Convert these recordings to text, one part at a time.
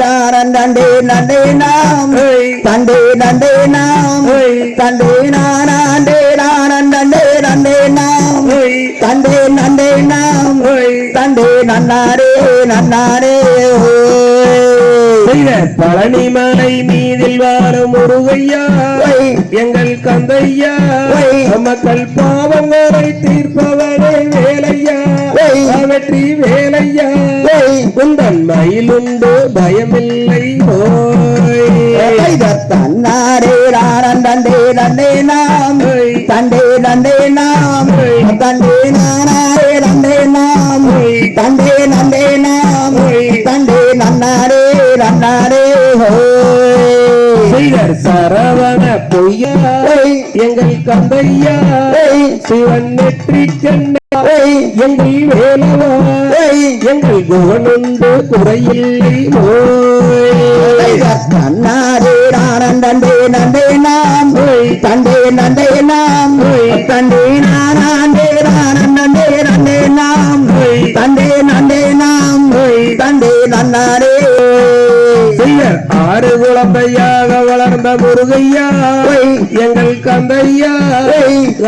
நாரண்டே நண்டே நாம். தண்டே நண்டே நாம். தண்டே நானாண்டே நானண்டே நண்டே நாம். தண்டே நண்டே நாம். தண்டே நன்னாரே நன்னாரே பழனிமலை மீதில் வாழும் முருகையா. எங்கள் கந்தையா. மக்கள் பாவங்களை தீர்ப்பவனே வேலையா. வெற்றி குந்தன் மயிலுண்டு பயமில்லை ஓய் தன்னாரே நானண்டே நண்டே நாம். தண்டே நண்டே நாம். தண்டே நானாரே நண்டே நாம். தண்டே நண்டே நாம். தண்டே நன்னாரே நன்னாரே செய்தர் சரவண பொய்யா. எங்கள் கந்தையா சிவன் நெற்றி சென்ன எங்கள் வேலவா? எங்கள் குகனுண்டு குறையில்லை ஓய் தன்னாரே நானண்டே நண்டே நாம். தண்டே நண்டே நாம். தண்டே நானாண்டே நானண்டே நண்டே நாம். தண்டே நண்டே நாம். தண்டே நன்னாரே ஆறு குழந்தையாக வளர்ந்த முருகையா. எங்கள் கந்தையா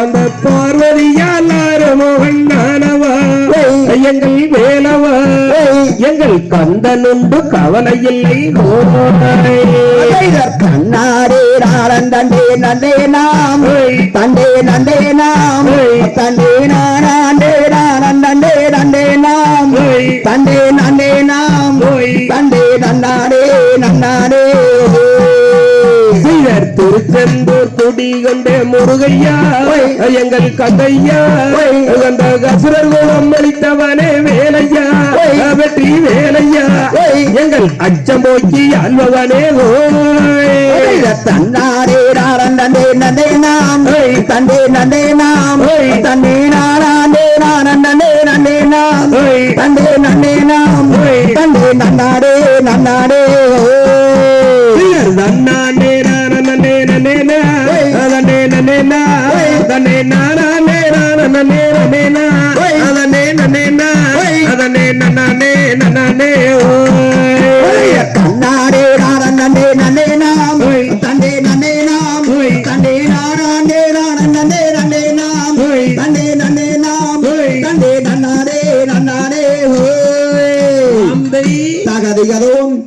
அந்த பார்வதியால் ஆறு மோகன் கந்தனுண்டு கவலை இல்லை கண்ணாரே நாளந்தண்டே நண்டே நாம். தண்டே நண்டே நாம். தண்டே நானாண்டே நானண்டே நண்டே நாம். தண்டே நண்டே நாம். தண்டே நன்னாரே நன்னாரே திருச்செந்தூர் குடி கொண்ட முருகையா எங்கள் கந்தையா அந்த கசுரர் குலம் அளித்தவனே வேலையா. வெற்றி எங்கள் அச்சம் போக்கி அல்பவனே ஓய். தன்னாரே நாளந்தண்டே நண்டே நாம். தண்டே நண்டே நாம். தண்டே நானாண்டே நானண்டே நண்டே நாம். தண்டே நண்டே நாம். தண்டே நன்னாரே நன்னாரே நன்னானே நானே நனே அதனே நனே நா அதனே நானே நானே நனே